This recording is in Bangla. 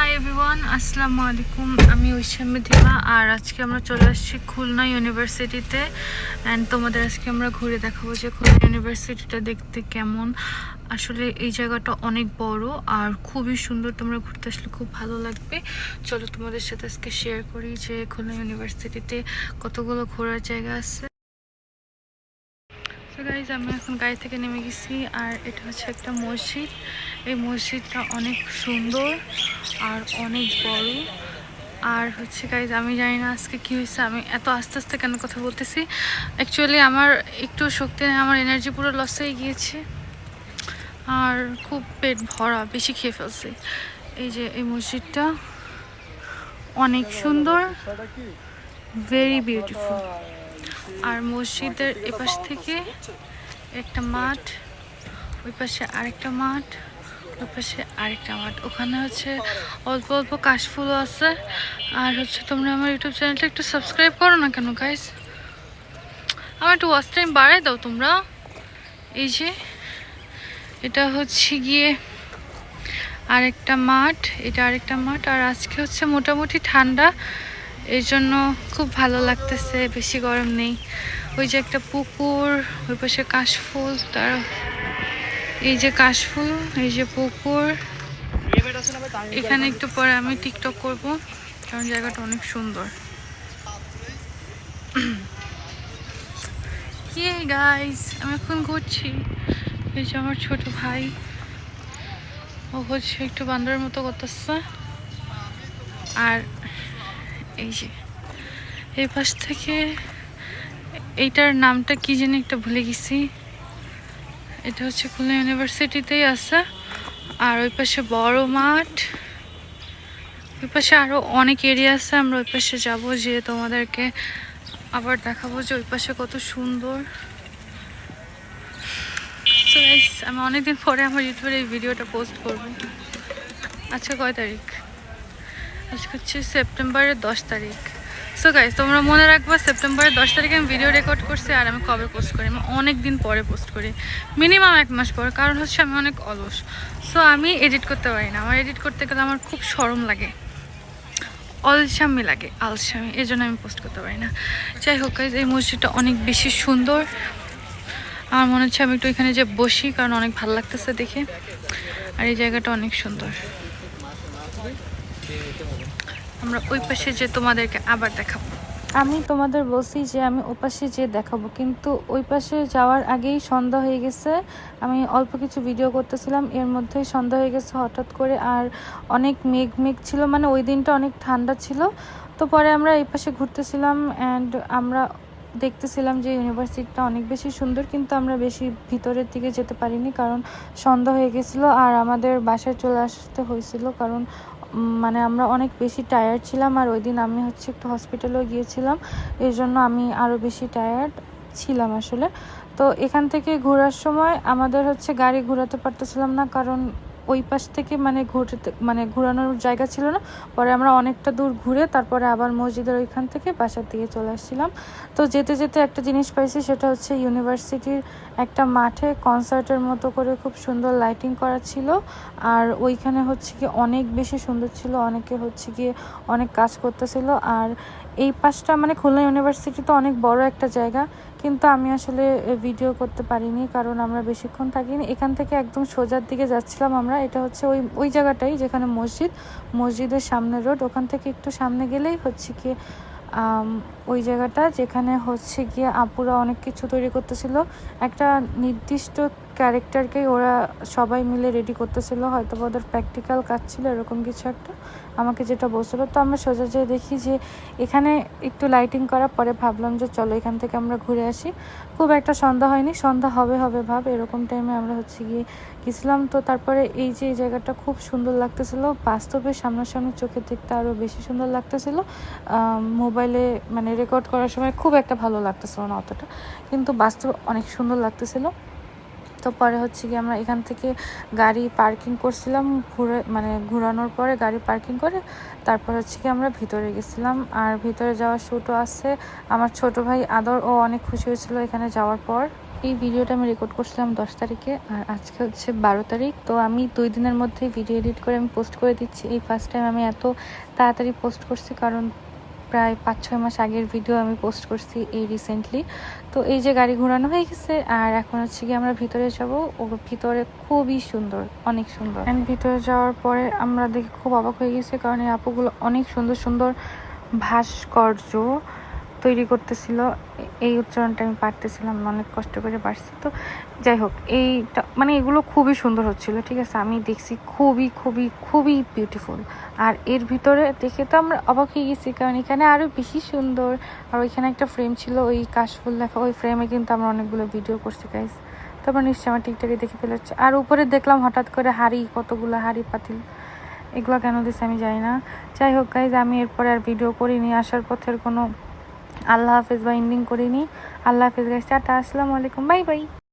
হাই এভরিওয়ান আসসালামু আলাইকুম। আমি ঐশাম্মী দিবা আর আজকে আমরা চলে আসছি খুলনা ইউনিভার্সিটিতে। অ্যান্ড তোমাদের আজকে আমরা ঘুরে দেখাবো যে খুলনা ইউনিভার্সিটিটা দেখতে কেমন। আসলে এই জায়গাটা অনেক বড় আর খুবই সুন্দর। তোমরা ঘুরতে আসলে খুব ভালো লাগবে। চলো তোমাদের সাথে আজকে শেয়ার করি যে খুলনা ইউনিভার্সিটিতে কতগুলো ঘোরার জায়গা আছে। তো গাইজ আমি এখন গাড়ি থেকে নেমে গেছি আর এটা হচ্ছে একটা মসজিদ। এই মসজিদটা অনেক সুন্দর আর অনেক বড়। আর হচ্ছে গাইজ আমি জানি না আজকে কী হয়েছে, আমি এত আস্তে আস্তে কেন কথা বলতেছি। অ্যাকচুয়ালি আমার একটু শক্তি, আমার এনার্জি পুরো লস হয়ে গিয়েছে। আর খুব পেট ভরা, বেশি খেয়ে ফেলছে। এই যে এই মসজিদটা অনেক সুন্দর ভেরি বিউটিফুল আর মসজিদের এপাশ থেকে একটা মাঠ, ওই পাশে আরেকটা মাঠ, ওই পাশে আরেকটা মাঠ। ওখানে হচ্ছে অল্প অল্প কাশফুলও আছে। আর হচ্ছে তোমরা আমার ইউটিউব চ্যানেলটা একটু সাবস্ক্রাইব করো না কেন গাইস আমার একটু ওয়াচ টাইম বাড়াই দাও তোমরা। এই যে, এটা হচ্ছে গিয়ে আরেকটা মাঠ, এটা আরেকটা মাঠ। আর আজকে হচ্ছে মোটামুটি ঠান্ডা। এই জন্য খুব ভালো লাগতেছে, বেশি গরম নেই। ওই যে একটা পুকুর, ওই পাশে কাশফুল, তার এই যে কাশফুল, এই যে পুকুর। এখানে একটু পরে আমি টিকটক করব, কারণ জায়গাটা অনেক সুন্দর। গাইস আমি এখন ঘুরছি। এই যে আমার ছোট ভাই, ও হচ্ছে একটু বান্দরের মতো করতেছে। আর এই যে। এই পাশ থেকে এইটার নামটা কি জানি একটা ভুলে গেছি। এটা হচ্ছে খুলনা ইউনিভার্সিটিতেই আছে। আর ওই পাশে বড় মাঠ। ওই পাশে আরও অনেক এরিয়া আছে, আমরা ওই পাশে যাব যে তোমাদেরকে আবার দেখাবো যে ওই পাশে কত সুন্দর। আমি অনেকদিন পরে আমার ইউটিউবের এই ভিডিওটা পোস্ট করব। আচ্ছা কয় তারিখ? আজকে হচ্ছে সেপ্টেম্বরের দশ তারিখ। সো গাইজ তোমরা মনে রাখবা সেপ্টেম্বরের দশ তারিখে আমি ভিডিও রেকর্ড করছি আর আমি কবে পোস্ট করি। আমি অনেক দিন পরে পোস্ট করি। মিনিমাম এক মাস পরে, কারণ হচ্ছে আমি অনেক অলস। সো আমি এডিট করতে পারি না। আমার এডিট করতে গেলে আমার খুব সরম লাগে। অলসামি লাগে, আলসামি। এই জন্য আমি পোস্ট করতে পারি না। যাই হোক এই মসজিদটা অনেক বেশি সুন্দর। আমার মনে হচ্ছে আমি একটু এখানে যে বসি, কারণ অনেক ভালো লাগতেছে দেখে। আর এই জায়গাটা অনেক সুন্দর। আমরা ওই পাশে যে তোমাদেরকে আবার দেখাবো। আমি তোমাদের বলছি যে আমি ওপাশে যে দেখাবো, কিন্তু ওই পাশে যাওয়ার আগেই সন্ধ্যা হয়ে গেছে। আমি অল্প কিছু ভিডিও করতেছিলাম, এর মধ্যেই সন্ধ্যা হয়ে গেছে হঠাৎ করে, আর অনেক মেঘ মেঘ ছিল মানে ওই দিনটা অনেক ঠান্ডা ছিল। তো পরে আমরা এই পাশে ঘুরতেছিলাম অ্যান্ড আমরা দেখতেছিলাম যে ইউনিভার্সিটিটা অনেক বেশি সুন্দর, কিন্তু আমরা বেশি ভিতরের দিকে যেতে পারিনি, কারণ সন্ধ্যা হয়ে গেছিল, আর আমাদের বাসায় চলে আসতে হয়েছিল, কারণ মানে আমরা অনেক বেশি টায়ার্ড ছিলাম আর ওই দিন আমি হচ্ছে একটু হসপিটালেও গিয়েছিলাম। এই জন্য আমি আরও বেশি টায়ার্ড ছিলাম আসলে। তো এখান থেকে ঘোরার সময় আমাদের হচ্ছে গাড়ি ঘোরাতে পারতেছিলাম না কারণ ওই পাশ থেকে মানে ঘুরতে মানে ঘোরানোর জায়গা ছিল না। পরে আমরা অনেকটা দূর ঘুরে তারপরে আবার মসজিদের ওইখান থেকে বাসার দিকে চলে আসছিলাম। তো যেতে যেতে একটা জিনিস পাইছি, সেটা হচ্ছে ইউনিভার্সিটির একটা মাঠে কনসার্টের মতো করে খুব সুন্দর লাইটিং করা ছিল। আর ওইখানে হচ্ছে কি অনেক বেশি সুন্দর ছিল, অনেকে হচ্ছে গিয়ে অনেক কাজ করতেছিল। আর এই পাশটা মানে খুলনা ইউনিভার্সিটি তো অনেক বড় একটা জায়গা। কিন্তু আমি আসলে ভিডিও করতে পারিনি কারণ আমরা বেশিক্ষণ থাকিনি। এখান থেকে একদম সোজার দিকে যাচ্ছিলাম আমরা। এটা হচ্ছে ওই ওই জায়গাটাই যেখানে মসজিদ। মসজিদের সামনে রোড। ওখান থেকে একটু সামনে গেলেই হচ্ছে কি ওই জায়গাটা যেখানে হচ্ছে গিয়ে আপুরা অনেক কিছু তৈরি করতেছিল। একটা নির্দিষ্ট ক্যারেক্টারকেই ওরা সবাই মিলে রেডি করতেছিল হয়তো ওদের প্র্যাকটিক্যাল কাজ ছিল, এরকম কিছু একটা। আমাকে যেটা বলছিল, তো আমরা সোজা যেয়ে দেখি যে এখানে একটু লাইটিং করার পরে ভাবলাম যে চলো এখান থেকে আমরা ঘুরে আসি। খুব একটা সন্ধ্যা হয়নি, সন্ধ্যা হবে হবে ভাব, এরকম টাইমে আমরা হচ্ছে গিয়ে গেছিলাম। তো তারপরে এই যে এই জায়গাটা খুব সুন্দর লাগতেছিল, বাস্তবে সামনাসামনি চোখে দেখতে আরও বেশি সুন্দর লাগতেছিল। মোবাইলে মানে রেকর্ড করার সময় খুব একটা ভালো লাগতেছিল না অতটা, কিন্তু বাস্তবে অনেক সুন্দর লাগতেছিল। তো পরে হচ্ছে কি আমরা এখান থেকে গাড়ি পার্কিং করছিলাম, ঘুরে মানে ঘোরানোর পরে গাড়ি পার্কিং করে তারপর হচ্ছে কি আমরা ভিতরে গেছিলাম। আর ভিতরে যাওয়ার শ্যুটও আছে। আমার ছোট ভাই আদর, ও অনেক খুশি হয়েছিল এখানে যাওয়ার পর। এই ভিডিওটা আমি রেকর্ড করছিলাম দশ তারিখে আর আজকে হচ্ছে বারো তারিখ। তো আমি দুই দিনের মধ্যে ভিডিও এডিট করে আমি পোস্ট করে দিচ্ছি। এই ফার্স্ট টাইম আমি এত তাড়াতাড়ি পোস্ট করছি কারণ প্রায় পাঁচ ছয় মাস আগের ভিডিও আমি পোস্ট করছি এই রিসেন্টলি তো এই যে গাড়ি ঘোরানো হয়ে গেছে, আর এখন হচ্ছে কি আমরা ভিতরে যাব। ও ভিতরে খুবই সুন্দর, অনেক সুন্দর। অ্যান্ড ভিতরে যাওয়ার পরে আমরা দেখি খুব অবাক হয়ে গেছে, কারণ এই আপুগুলো অনেক সুন্দর সুন্দর ভাস্কর্য তৈরি করতেছিল। এই উচ্চারণটা আমি পারতেছিলাম অনেক কষ্ট করে পারছি। তো যাই হোক, এইটা মানে এগুলো খুবই সুন্দর হচ্ছিল, ঠিক আছে? আমি দেখছি খুবই খুবই খুবই বিউটিফুল আর এর ভিতরে দেখে তো আমরা অবাক হয়ে গেছি, কারণ এখানে আরও বেশি সুন্দর। আর ওইখানে একটা ফ্রেম ছিল, ওই কাশফুল লেখা, ওই ফ্রেমে কিন্তু আমরা অনেকগুলো ভিডিও করছি গাইস তারপর নিশ্চয়ই আমার টিকটকে দেখে ফেলে হচ্ছে আর উপরে দেখলাম হঠাৎ করে হাড়ি, কতগুলো হাড়ি পাতিল। এগুলো কেন দিচ্ছে আমি জানি না। যাই হোক গাইজ আমি এরপরে আর ভিডিও করিনি, আসার পথের কোনো আল্লাহ হাফেজ বা এন্ডিং করিনি আল্লাহ হাফেজ গাছ টাটা আসসালামু আলাইকুম বাই বাই